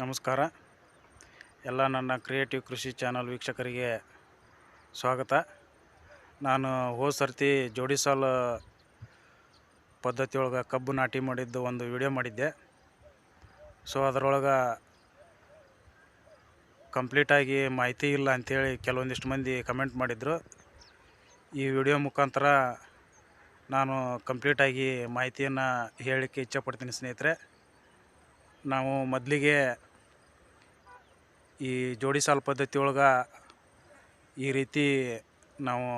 ನಮಸ್ಕಾರ. ಎಲ್ಲ ನನ್ನ ಕ್ರಿಯೇಟಿವ್ ಕೃಷಿ ಚಾನಲ್ ವೀಕ್ಷಕರಿಗೆ ಸ್ವಾಗತ. ನಾನು ಹೋದ ಸರ್ತಿ ಜೋಡಿ ಸಾಲು ಪದ್ಧತಿಯೊಳಗೆ ಕಬ್ಬು ನಾಟಿ ಮಾಡಿದ್ದು ಒಂದು ವಿಡಿಯೋ ಮಾಡಿದ್ದೆ. ಸೊ ಅದರೊಳಗೆ ಕಂಪ್ಲೀಟಾಗಿ ಮಾಹಿತಿ ಇಲ್ಲ ಅಂಥೇಳಿ ಕೆಲವೊಂದಿಷ್ಟು ಮಂದಿ ಕಮೆಂಟ್ ಮಾಡಿದರು. ಈ ವಿಡಿಯೋ ಮುಖಾಂತರ ನಾನು ಕಂಪ್ಲೀಟಾಗಿ ಮಾಹಿತಿಯನ್ನು ಹೇಳಲಿಕ್ಕೆ ಇಚ್ಛೆಪಡ್ತೀನಿ ಸ್ನೇಹಿತರೆ. ನಾವು ಮೊದಲಿಗೆ ಈ ಜೋಡಿ ಸಾಲು ಪದ್ಧತಿ ಒಳಗೆ ಈ ರೀತಿ ನಾವು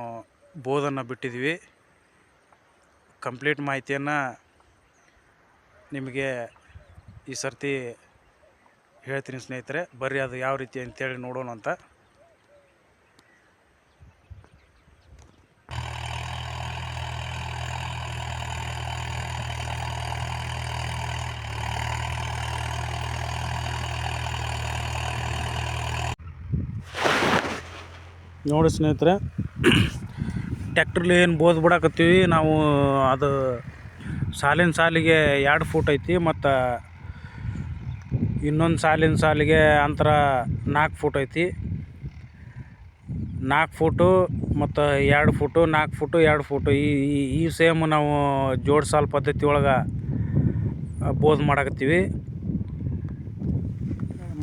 ಬೋಧನ್ನು ಬಿಟ್ಟಿದ್ವಿ. ಕಂಪ್ಲೀಟ್ ಮಾಹಿತಿಯನ್ನು ನಿಮಗೆ ಈ ಸರ್ತಿ ಹೇಳ್ತೀನಿ ಸ್ನೇಹಿತರೆ, ಬರ್ರಿ ಅದು ಯಾವ ರೀತಿ ಅಂತೇಳಿ ನೋಡೋಣ ಅಂತ. ನೋಡಿ ಸ್ನೇಹಿತರೆ ಟ್ಯಾಕ್ಟ್ರಲ್ಲಿ ಏನು ಬೋದ್ ಬಿಡಾಕತ್ತೀವಿ, ನಾವು ಅದು ಸಾಲಿನ ಸಾಲಿಗೆ ಎರಡು ಫೂಟ್ ಐತಿ, ಮತ್ತು ಇನ್ನೊಂದು ಸಾಲಿನ ಸಾಲಿಗೆ ಅಂತರ ನಾಲ್ಕು ಫೂಟ್ ಐತಿ. ನಾಲ್ಕು ಫೂಟು ಮತ್ತು ಎರಡು ಫೂಟು ನಾಲ್ಕು ಫೂಟು, ಎರಡು ಫೂಟು ಈ ಈ- ಸೇಮ್ ನಾವು ಜೋಡ್ ಸಾಲು ಪದ್ಧತಿ ಒಳಗೆ ಬೋದ್ ಮಾಡಾಕತ್ತೀವಿ.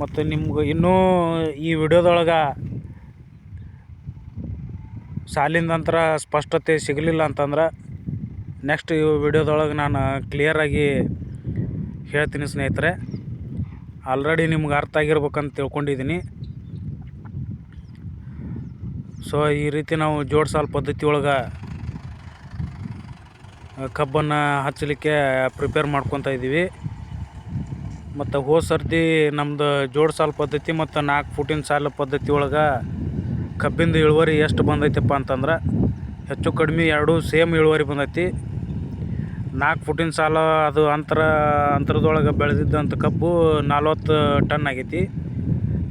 ಮತ್ತು ನಿಮ್ಗೆ ಇನ್ನೂ ಈ ವಿಡಿಯೋದೊಳಗೆ ಸಾಲಿನ ನಂತರ ಸ್ಪಷ್ಟತೆ ಸಿಗಲಿಲ್ಲ ಅಂತಂದ್ರೆ ನೆಕ್ಸ್ಟ್ ಈ ವಿಡಿಯೋದೊಳಗೆ ನಾನು ಕ್ಲಿಯರಾಗಿ ಹೇಳ್ತೀನಿ ಸ್ನೇಹಿತರೆ. ಆಲ್ರೆಡಿ ನಿಮ್ಗೆ ಅರ್ಥ ಆಗಿರ್ಬೇಕಂತ ತಿಳ್ಕೊಂಡಿದ್ದೀನಿ. ಸೊ ಈ ರೀತಿ ನಾವು ಜೋಡ್ ಸಾಲು ಪದ್ಧತಿ ಒಳಗೆ ಕಬ್ಬನ್ನು ಹಚ್ಚಲಿಕ್ಕೆ ಪ್ರಿಪೇರ್ ಮಾಡ್ಕೊತಾ ಇದ್ದೀವಿ ಮತ್ತು ಹೋದ ಸರ್ತಿ ನಮ್ಮದು ಜೋಡ್ ಸಾಲು ಪದ್ಧತಿ ಮತ್ತು ನಾಲ್ಕು ಫುಟಿನ ಸಾಲು ಪದ್ಧತಿ ಒಳಗೆ ಕಬ್ಬಿಂದು ಇಳುವರಿ ಎಷ್ಟು ಬಂದೈತಪ್ಪ ಅಂತಂದ್ರೆ ಹೆಚ್ಚು ಕಡಿಮೆ ಎರಡೂ ಸೇಮ್ ಇಳುವರಿ ಬಂದೈತಿ. ನಾಲ್ಕು ಫುಟಿನ ಸಾಲ ಅದು ಅಂತರ, ಅಂತರದೊಳಗೆ ಬೆಳೆದಿದ್ದಂಥ ಕಬ್ಬು ನಲ್ವತ್ತು ಟನ್ ಆಗೈತಿ.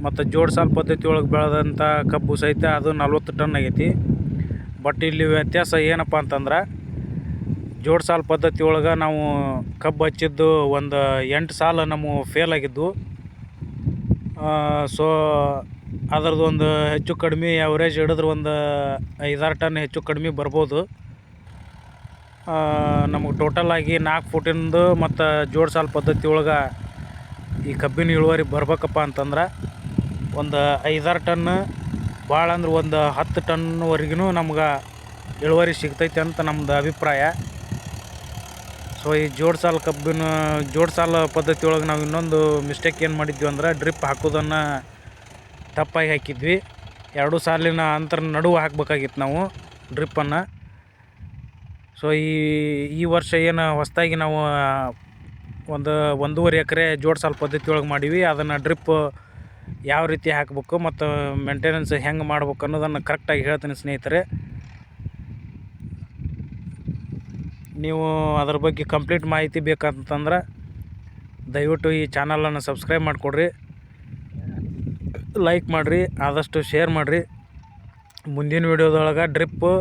ಮತ್ತು ಜೋಡ್ ಸಾಲು ಪದ್ಧತಿ ಒಳಗೆ ಬೆಳೆದಂಥ ಕಬ್ಬು ಸಹಿತ ಅದು ನಲ್ವತ್ತು ಟನ್ ಆಗೈತಿ. ಬಟ್ ಇಲ್ಲಿ ವ್ಯತ್ಯಾಸ ಏನಪ್ಪ ಅಂತಂದ್ರೆ ಜೋಡ್ ಸಾಲು ಪದ್ಧತಿ ಒಳಗೆ ನಾವು ಕಬ್ಬು ಹಚ್ಚಿದ್ದು ಒಂದು ಎಂಟು ಸಾಲ ನಮ್ಮ ಫೇಲ್ ಆಗಿದ್ದು. ಸೊ ಅದ್ರದ್ದು ಒಂದು ಹೆಚ್ಚು ಕಡಿಮೆ ಎವ್ರೇಜ್ ಹಿಡಿದ್ರೆ ಒಂದು ಐದಾರು ಟನ್ ಹೆಚ್ಚು ಕಡಿಮೆ ಬರ್ಬೋದು. ನಮಗೆ ಟೋಟಲ್ ಆಗಿ ನಾಲ್ಕು ಫೂಟಿಂದು ಮತ್ತು ಜೋಡ್ ಸಾಲು ಪದ್ಧತಿ ಒಳಗೆ ಈ ಕಬ್ಬಿನ ಇಳುವರಿ ಬರ್ಬೇಕಪ್ಪ ಅಂತಂದ್ರೆ ಒಂದು ಐದಾರು ಟನ್ ಭಾಳ ಅಂದ್ರೆ ಒಂದು ಹತ್ತು ಟನ್ವರೆಗೂ ನಮ್ಗೆ ಇಳುವರಿ ಸಿಗ್ತೈತೆ ಅಂತ ನಮ್ಮದು ಅಭಿಪ್ರಾಯ. ಸೊ ಈ ಜೋಡ್ ಸಾಲು ಕಬ್ಬಿನ, ಜೋಡ್ ಸಾಲ್ ಪದ್ಧತಿ ಒಳಗೆ ನಾವು ಇನ್ನೊಂದು ಮಿಸ್ಟೇಕ್ ಏನು ಮಾಡಿದ್ವಿ ಅಂದ್ರೆ ಡ್ರಿಪ್ ಹಾಕೋದನ್ನು ತಪ್ಪಾಗಿ ಹಾಕಿದ್ವಿ. ಎರಡು ಸಾಲಿನ ಅಂತರ ನಡುವೆ ಹಾಕ್ಬೇಕಾಗಿತ್ತು ನಾವು ಡ್ರಿಪ್ಪನ್ನು. ಸೊ ಈ ಈ ವರ್ಷ ಏನು ಹೊಸದಾಗಿ ನಾವು ಒಂದು ಒಂದೂವರೆ ಎಕರೆ ಜೋಡ್ ಸಾಲು ಪದ್ಧತಿ ಒಳಗೆ ಮಾಡೀವಿ. ಅದನ್ನು ಡ್ರಿಪ್ ಯಾವ ರೀತಿ ಹಾಕಬೇಕು ಮತ್ತು ಮೇಂಟೆನೆನ್ಸ್ ಹೆಂಗೆ ಮಾಡ್ಬೇಕು ಅನ್ನೋದನ್ನು ಕರೆಕ್ಟಾಗಿ ಹೇಳ್ತೀನಿ ಸ್ನೇಹಿತರೆ. ನೀವು ಅದ್ರ ಬಗ್ಗೆ ಕಂಪ್ಲೀಟ್ ಮಾಹಿತಿ ಬೇಕಂತಂದ್ರೆ ದಯವಿಟ್ಟು ಈ ಚಾನಲನ್ನು ಸಬ್ಸ್ಕ್ರೈಬ್ ಮಾಡಿಕೊಡ್ರಿ. ಲೈಕ್ ಮಾಡಿರಿ, ಆದಷ್ಟು ಶೇರ್ ಮಾಡಿರಿ. ಮುಂದಿನ ವೀಡಿಯೋದೊಳಗೆ ಡ್ರಿಪ್ಪು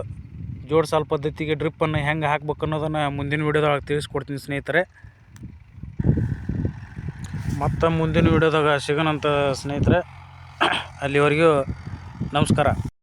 ಜೋಡ್ ಸಾಲು ಪದ್ಧತಿಗೆ ಡ್ರಿಪ್ಪನ್ನು ಹೆಂಗೆ ಹಾಕ್ಬೇಕು ಅನ್ನೋದನ್ನು ಮುಂದಿನ ವೀಡಿಯೋದೊಳಗೆ ತಿಳಿಸ್ಕೊಡ್ತೀನಿ ಸ್ನೇಹಿತರೆ. ಮತ್ತು ಮುಂದಿನ ವೀಡಿಯೋದಾಗ ಸಿಗೋಣಂತ ಸ್ನೇಹಿತರೆ, ಅಲ್ಲಿವರೆಗೂ ನಮಸ್ಕಾರ.